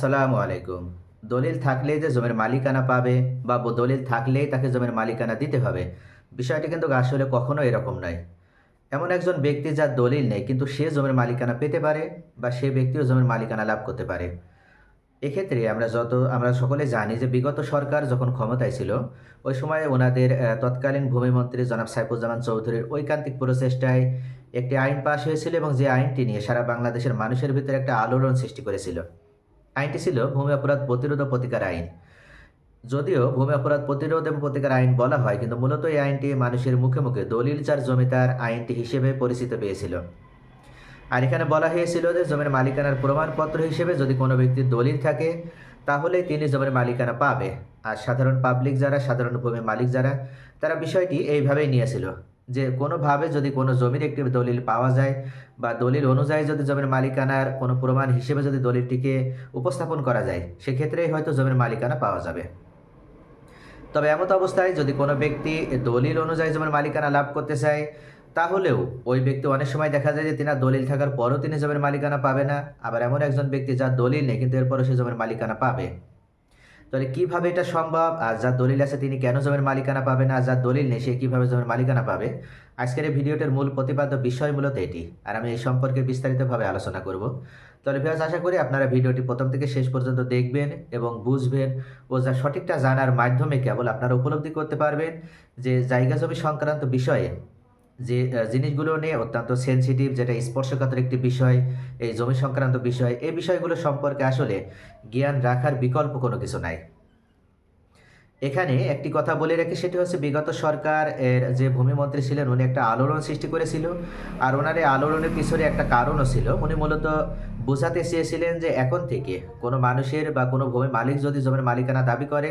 আসসালামু আলাইকুম। দলিল থাকলেই যে জমির মালিকানা পাবে বা দলিল থাকলেই তাকে জমির মালিকানা দিতে হবে, বিষয়টি কিন্তু আসলে কখনো এরকম নয়। এমন একজন ব্যক্তি যার দলিল নেই, কিন্তু সে জমির মালিকানা পেতে পারে বা সে ব্যক্তিও জমির মালিকানা লাভ করতে পারে। এক্ষেত্রে আমরা যত আমরা সকলে জানি যে বিগত সরকার যখন ক্ষমতায় ছিল, ওই সময় ওনাদের তৎকালীন ভূমিমন্ত্রী জনাব সাইফুজ্জামান চৌধুরীর ঐকান্তিক প্রচেষ্টায় একটি আইন পাশ হয়েছিল এবং যে আইনটি নিয়ে সারা বাংলাদেশের মানুষের ভিতরে একটা আলোড়ন সৃষ্টি করেছিল। আইনটি ছিল ভূমি অপরাধ প্রতিরোধ প্রতিকার আইন। যদিও ভূমি অপরাধ প্রতিরোধ এবং প্রতিকার আইন বলা হয়, কিন্তু মূলত এই আইনটি মানুষের মুখে মুখে দলিল চার জমিদার আইনটি হিসেবে পরিচিত পেয়েছিল। আর এখানে বলা হয়েছিল যে জমির মালিকানার প্রমাণপত্র হিসেবে যদি কোনো ব্যক্তির দলিল থাকে তাহলে তিনি জমির মালিকানা পাবে। আর সাধারণ পাবলিক যারা, সাধারণ ভূমি মালিক যারা, তারা বিষয়টি এইভাবেই নিয়েছিল। যে কোনোভাবে যদি কোনো জমির একটি দলিল পাওয়া যায় বা দলিল অনুযায়ী যদি জমির মালিকানার কোনো প্রমাণ হিসেবে যদি দলিলটিকে উপস্থাপন করা যায়, সেক্ষেত্রেই হয়তো জমির মালিকানা পাওয়া যাবে। তবে এমত অবস্থায় যদি কোনো ব্যক্তি দলিল অনুযায়ী জমির মালিকানা লাভ করতে চায়, তাহলেও ওই ব্যক্তি অনেক সময় দেখা যায় যে তিনি দলিল থাকার পরও তিনি জমির মালিকানা পাবে না। আবার এমন একজন ব্যক্তি যার দলিল নেই, কিন্তু এরপরও সে জমির মালিকানা পাবে। তাহলে কীভাবে এটা সম্ভব? আর যার দলিল আছে তিনি কেন জমির মালিকানা পাবে না যার দলিল নেই, সে কীভাবে জমির মালিকানা পাবে? আজকের এই ভিডিওটির মূল প্রতিপাদ্য বিষয় মূলত এটি। আর আমি এই সম্পর্কে বিস্তারিতভাবে আলোচনা করব। তাহলে ভিউয়ার্স আশা করি আপনারা ভিডিওটি প্রথম থেকে শেষ পর্যন্ত দেখবেন এবং বুঝবেন ও যা সঠিকটা জানার মাধ্যমে কেবল আপনারা উপলব্ধি করতে পারবেন যে জায়গা জমি সংক্রান্ত বিষয়ে যে জিনিসগুলো নিয়ে অত্যন্ত সেন্সিটিভ যেটা স্পর্শকাতর একটি বিষয়, এই জমি সংক্রান্ত বিষয়, এই বিষয়গুলো সম্পর্কে আসলে জ্ঞান রাখার বিকল্প কোনো কিছু নাই। এখানে একটি কথা বলে রাখি, সেটি হচ্ছে বিগত সরকার এর যে ভূমিমন্ত্রী ছিলেন, উনি একটা আলোড়ন সৃষ্টি করেছিল, আর ওনার এই আলোড়নের পিছনে একটা কারণও ছিল। উনি মূলত বোঝাতে চেয়েছিলেন যে এখন থেকে কোনো মানুষের বা কোনো ভূমি মালিক যদি জমির মালিকানা দাবি করে,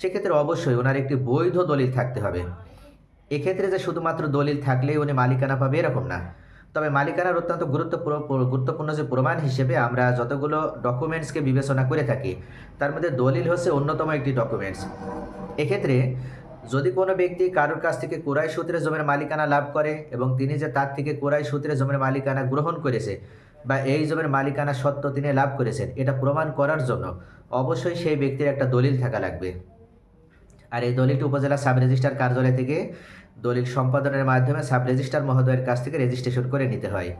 সেক্ষেত্রে অবশ্যই ওনার একটি বৈধ দলিল থাকতে হবে। এক্ষেত্রে যে শুধুমাত্র দলিল থাকলেই উনি মালিকানা পাবে এরকম না। তবে মালিকানার অত্যন্ত গুরুত্বপূর্ণ গুরুত্বপূর্ণ যে প্রমাণ হিসেবে আমরা যতগুলো ডকুমেন্টসকে বিবেচনা করে থাকি, তার মধ্যে দলিল হচ্ছে অন্যতম একটি ডকুমেন্টস। এক্ষেত্রে যদি কোনো ব্যক্তি কারোর কাছ থেকে কোরাই সূত্রে জমির মালিকানা লাভ করে এবং তিনি যে তার থেকে কোরাই সূত্রে জমির মালিকানা গ্রহণ করেছে বা এই জমির মালিকানা সত্ত্ব তিনি লাভ করেছেন, এটা প্রমাণ করার জন্য অবশ্যই সেই ব্যক্তির একটা দলিল থাকা লাগবে। আর এই দলিলটি উপজেলা সাব রেজিস্ট্রার কার্যালয় থেকে দলিল সম্পাদনের মাধ্যমে সাব রেজিস্ট্রার মহোদয়ের কাছ থেকে রেজিস্ট্রেশন করে নিতে হয়।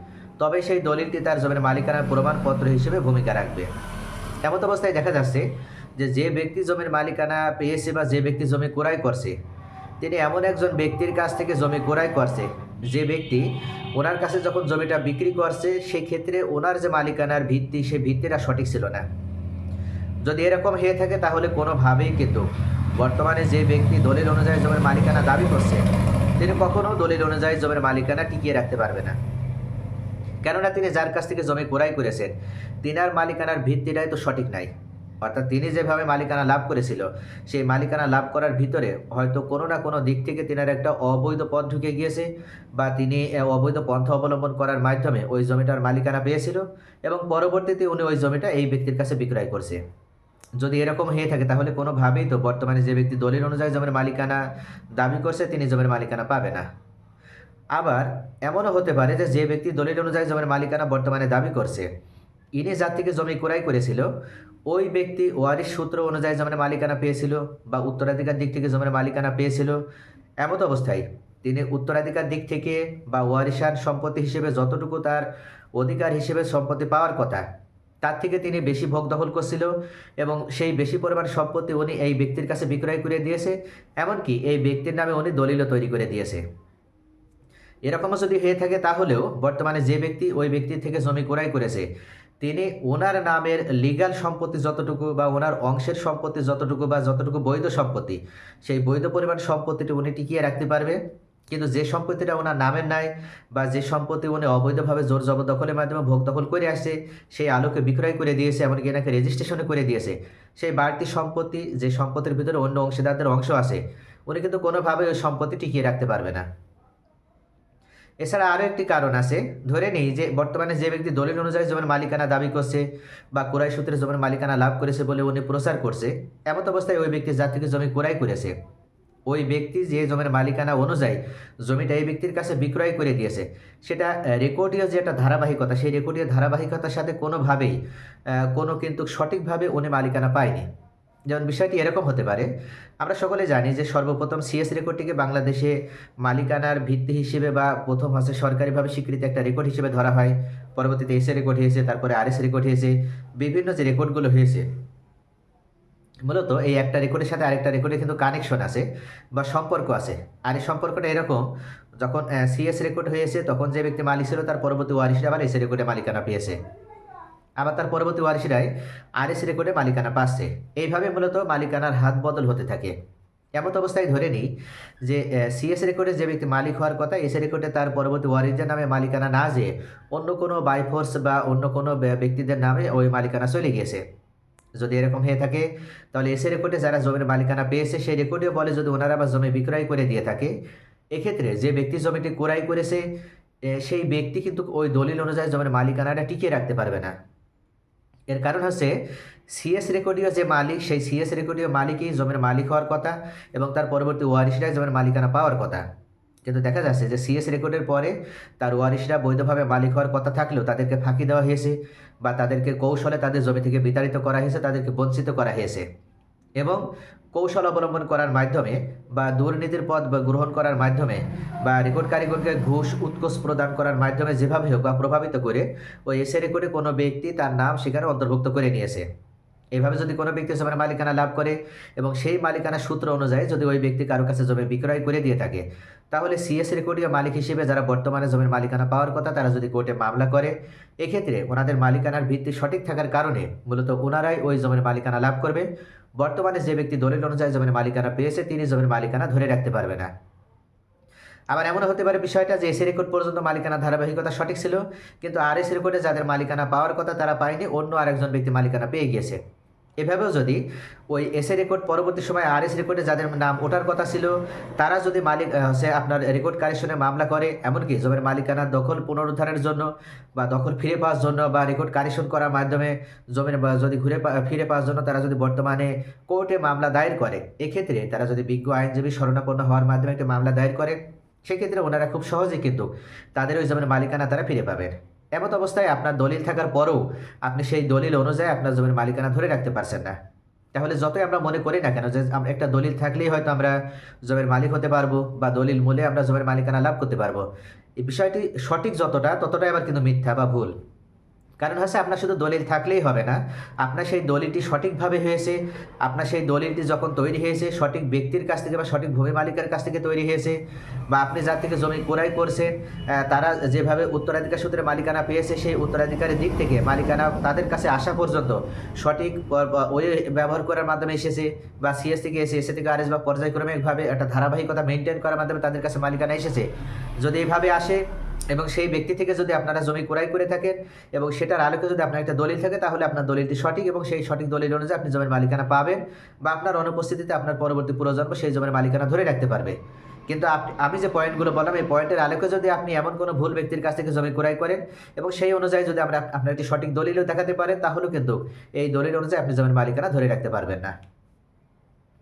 তবে সেই দলিলটি তার জমির মালিকানার প্রমাণপত্র হিসেবে ভূমিকা রাখবে। এমত অবস্থায় দেখা যাচ্ছে যে যে ব্যক্তি জমির মালিকানা পেয়েছে বা যে ব্যক্তি জমি ক্রয় করছে, তিনি এমন একজন ব্যক্তির কাছ থেকে জমি ক্রয় করছে। যে ব্যক্তি ওনার কাছে যখন জমিটা বিক্রি করছে সেই ক্ষেত্রে ওনার যে মালিকানার ভিত্তি, সে ভিত্তিটা সঠিক ছিল না। যদি এরকম হয়ে থাকে, তাহলে কোনোভাবেই কিন্তু বর্তমানে যে ব্যক্তি দলিল অনুযায়ী জমির মালিকানা দাবি করছে, তিনি কখনো দলিল অনুযায়ী জমির মালিকানা টিকিয়ে রাখতে পারবে না। কেননা তিনি যার কাছ থেকে জমি ক্রয় করেছেন, তিনার মালিকানার ভিত্তিটাই তো সঠিক নাই। অর্থাৎ তিনি যেভাবে মালিকানা লাভ করেছিল, সেই মালিকানা লাভ করার ভিতরে হয়তো কোনো না কোনো দিক থেকে তিনার একটা অবৈধ পথ ঢুকে গিয়েছে বা তিনি অবৈধ পন্থা অবলম্বন করার মাধ্যমে ওই জমিটার মালিকানা পেয়েছিল এবং পরবর্তীতে উনি ওই জমিটা এই ব্যক্তির কাছে বিক্রয় করছে। যদি এরকম হয়ে থাকে, তাহলে কোনোভাবেই তো বর্তমানে যে ব্যক্তি দলিল অনুযায়ী জমির মালিকানা দাবি করছে, তিনি জমির মালিকানা পাবে না। আবার এমনও হতে পারে যে যে ব্যক্তি দলিল অনুযায়ী জমির মালিকানা বর্তমানে দাবি করছে, ইনি যার থেকে জমি ক্রয় করেছিল, ওই ব্যক্তি ওয়ারিশ সূত্র অনুযায়ী জমির মালিকানা পেয়েছিল বা উত্তরাধিকার দিক থেকে জমির মালিকানা পেয়েছিল, এমত অবস্থায় তিনি উত্তরাধিকার দিক থেকে বা ওয়ারিশার সম্পত্তি হিসেবে যতটুকু তার অধিকার হিসেবে সম্পত্তি পাওয়ার কথা তার থেকে তিনি বেশি ভোগ দখল করছিল এবং সেই বেশি পরিমাণ সম্পত্তি উনি এই ব্যক্তির কাছে বিক্রয় করে দিয়েছে, এমনকি এই ব্যক্তির নামে উনি দলিলও তৈরি করে দিয়েছে। এরকমও যদি হয়ে থাকে তাহলেও বর্তমানে যে ব্যক্তি ওই ব্যক্তির থেকে জমি ক্রয় করেছে, তিনি ওনার নামের লিগ্যাল সম্পত্তি যতটুকু বা ওনার অংশের সম্পত্তি যতটুকু বা যতটুকু বৈধ সম্পত্তি, সেই বৈধ পরিমাণ সম্পত্তিটি উনি টিকিয়ে রাখতে পারবে। কিন্তু যে সম্পত্তিটা ওনার নামের নাই বা যে সম্পত্তি উনি অবৈধভাবে জোর জবরদখলের মাধ্যমে ভোগ দখল করে আসছে, সেই আলোকে বিক্রয় করে দিয়েছে এমনকি এনাকে রেজিস্ট্রেশনে করে দিয়েছে। সেই বাড়তি সম্পত্তি, যে সম্পত্তির ভিতরে অন্য অংশীদারদের অংশ আছে, উনি কিন্তু কোনোভাবে ওই সম্পত্তি টিকিয়ে রাখতে পারবে না। এছাড়া আরও একটি কারণ আছে, ধরে নিই যে বর্তমানে যে ব্যক্তি দলিল অনুযায়ী জমির মালিকানা দাবি করছে বা কোরাই সূত্রে জমির মালিকানা লাভ করেছে বলে উনি প্রচার করছে, এমত অবস্থায় ওই ব্যক্তি যার থেকে জমি ক্রয় করেছে। ওই ব্যক্তি যে জমির মালিকানা অনুযায়ী জমিটা এই ব্যক্তির কাছে বিক্রয় করে দিয়েছে। সেটা রেকর্ডীয় যে একটা ধারাবাহিকতা, সেই রেকর্ডীয় ধারাবাহিকতার সাথে কোনোভাবেই কোনো কিন্তু সঠিকভাবে উনি মালিকানা পায়নি। যেমন বিষয়টি এরকম হতে পারে, আমরা সকলে জানি যে সর্বপ্রথম সিএস রেকর্ডটিকে বাংলাদেশে মালিকানার ভিত্তি হিসেবে বা প্রথম হচ্ছে সরকারিভাবে স্বীকৃত একটা রেকর্ড হিসেবে ধরা হয়। পরবর্তীতে এসএ রেকর্ড হয়েছে, তারপরে আরএস রেকর্ড হয়েছে, বিভিন্ন যে রেকর্ডগুলো হয়েছে। মূলত এই একটা রেকর্ডের সাথে আরেকটা রেকর্ডে কিন্তু কানেকশন আছে বা সম্পর্ক আছে। আর এই সম্পর্কটা এরকম, যখন সিএস রেকর্ড হয়েছে, তখন যে ব্যক্তি মালিক ছিল, তার পরবর্তী ওয়ারিশরা আবার এসএ রেকর্ডে মালিকানা পেয়েছে। আবার তার পরবর্তী ওয়ারিশরাই আরএস রেকর্ডে মালিকানা পাচ্ছে। এইভাবে মূলত মালিকানার হাত বদল হতে থাকে। এমত অবস্থায় ধরে নিই যে সিএস রেকর্ডে যে ব্যক্তি মালিক হওয়ার কথা এস রেকর্ডে তার পরবর্তী ওয়ারিশদের নামে মালিকানা না যেয়ে অন্য কোনো বাইফোর্স বা অন্য কোনো ব্যক্তিদের নামে ওই মালিকানা চলে গিয়েছে। যদি এরকম হয়ে থাকে, তাহলে এসে রেকর্ডে যারা জমির মালিকানা পেয়েছে, সেই রেকর্ডেও বলে যদি ওনারা বা জমি বিক্রয় করে দিয়ে থাকে, এক্ষেত্রে যে ব্যক্তি জমিটি ক্রয় করেছে সেই ব্যক্তি কিন্তু ওই দলিল অনুযায়ী জমির মালিকানাটা টিকিয়ে রাখতে পারবে না। এর কারণ হচ্ছে সিএস রেকর্ডীয় যে মালিক, সেই সিএস রেকর্ডীয় মালিকই জমির মালিক হওয়ার কথা এবং তার পরবর্তী ওয়ারিশরাই জমির মালিকানা পাওয়ার কথা। কিন্তু দেখা যাচ্ছে যে সিএস রেকর্ডের পরে তার ওয়ারিশরা বৈধভাবে মালিক হওয়ার কথা থাকলেও তাদেরকে ফাঁকি দেওয়া হয়েছে বা তাদেরকে কৌশলে তাদের জমি থেকে বিতাড়িত করা হয়েছে, তাদেরকে বঞ্চিত করা হয়েছে। এবং কৌশল অবলম্বন করার মাধ্যমে বা দুর্নীতির পথ গ্রহণ করার মাধ্যমে বা রেকর্ড কারিগরকে ঘুষ, উৎকোষ প্রদান করার মাধ্যমে যেভাবে হোক বা প্রভাবিত করে ওই এসে রেকর্ডে কোনো ব্যক্তি তার নাম সেখানে অন্তর্ভুক্ত করে নিয়েছে। এইভাবে যদি কোনো ব্যক্তি জমির মালিকানা লাভ করে এবং সেই মালিকানা সূত্র অনুযায়ী যদি ওই ব্যক্তি কারও কাছে জমি বিক্রয় করে দিয়ে থাকে, তাহলে সিএস রেকর্ডীয় মালিক হিসেবে যারা বর্তমানে জমির মালিকানা পাওয়ার কথা তারা যদি কোর্টে মামলা করে, এক্ষেত্রে ওনাদের মালিকানার ভিত্তি সঠিক থাকার কারণে মূলত ওনারাই ওই জমির মালিকানা লাভ করবে। বর্তমানে যে ব্যক্তি দলিল অনুযায়ী জমির মালিকানা পেয়েছে, তিনি জমির মালিকানা ধরে রাখতে পারবে না। আবার এমন হতে পারে বিষয়টা যে এসি রেকর্ড পর্যন্ত মালিকানা ধারাবাহিকতা সঠিক ছিল, কিন্তু আর এস রেকর্ডে যাদের মালিকানা পাওয়ার কথা তারা পায়নি, অন্য আরেকজন ব্যক্তি মালিকানা পেয়ে গিয়েছে। এভাবেও যদি ওই এসএ রেকর্ড পরবর্তী সময় আর এস রেকর্ডে যাদের নাম ওঠার কথা ছিল, তারা যদি মালিক হচ্ছে আপনার রেকর্ড কারেকশনে মামলা করে, এমনকি জমির মালিকানা দখল পুনরুদ্ধারের জন্য বা দখল ফিরে পাওয়ার জন্য বা রেকর্ড কারেকশন করার মাধ্যমে জমির যদি ঘুরে ফিরে পাওয়ার জন্য তারা যদি বর্তমানে কোর্টে মামলা দায়ের করে, এক্ষেত্রে তারা যদি বিজ্ঞ আইনজীবী শরণাপন্ন হওয়ার মাধ্যমে একটি মামলা দায়ের করে, সেক্ষেত্রে ওনারা খুব সহজেই কিন্তু তাদের ওই জমির মালিকানা তারা ফিরে পাবেন। এমত অবস্থায় আপনার দলিল থাকার পরেও আপনি সেই দলিল অনুযায়ী আপনার জমির মালিকানা ধরে রাখতে পারছেন না। তাহলে যতই আমরা মনে করি না কেন যে আমরা একটা দলিল থাকলেই হয়তো আমরা জমির মালিক হতে পারব বা দলিল মূলে আমরা জমির মালিকানা লাভ করতে পারব। এই বিষয়টি সঠিক যতটা, ততটাই আবার কিন্তু মিথ্যা বা ভুল। কারণ হচ্ছে আপনার শুধু দলিল থাকলেই হবে না। আপনার সেই দলিলটি সঠিকভাবে হয়েছে, আপনার সেই দলিলটি যখন তৈরি হয়েছে, সঠিক ব্যক্তির কাছ থেকে বা সঠিক ভূমি মালিকের কাছ থেকে তৈরি হয়েছে বা আপনি যার থেকে জমি ক্রয় করছেন তারা যেভাবে উত্তরাধিকার সূত্রে মালিকানা পেয়েছে, সেই উত্তরাধিকারের দিক থেকে মালিকানা তাদের কাছে আসা পর্যন্ত সঠিক ওই ব্যবহার করার মাধ্যমে এসেছে বা সিএস থেকে এসে এসে থেকে আরএস বা পর্যায়ক্রমিকভাবে একটা ধারাবাহিকতা মেনটেন করার মাধ্যমে তাদের কাছে মালিকানা এসেছে। যদি এইভাবে আসে এবং সেই ব্যক্তি থেকে যদি আপনারা জমি ক্রয় করে থাকেন এবং সেটার আলোকে যদি আপনার একটা দলিল থাকে, তাহলে আপনার দলিলটি সঠিক এবং সেই সঠিক দলিল অনুযায়ী আপনি জমির মালিকানা পাবেন বা আপনার অনুপস্থিতিতে আপনার পরবর্তী প্রজন্ম সেই জমির মালিকানা ধরে রাখতে পারবে। কিন্তু আমি যে পয়েন্টগুলো বললাম, এই পয়েন্টের আলোকে যদি আপনি এমন কোনো ভুল ব্যক্তির কাছ থেকে জমি ক্রয় করেন এবং সেই অনুযায়ী যদি আমরা আপনার একটি সঠিক দলিলও দেখাতে পারেন, তাহলেও কিন্তু এই দলিল অনুযায়ী আপনি জমির মালিকানা ধরে রাখতে পারবেন না।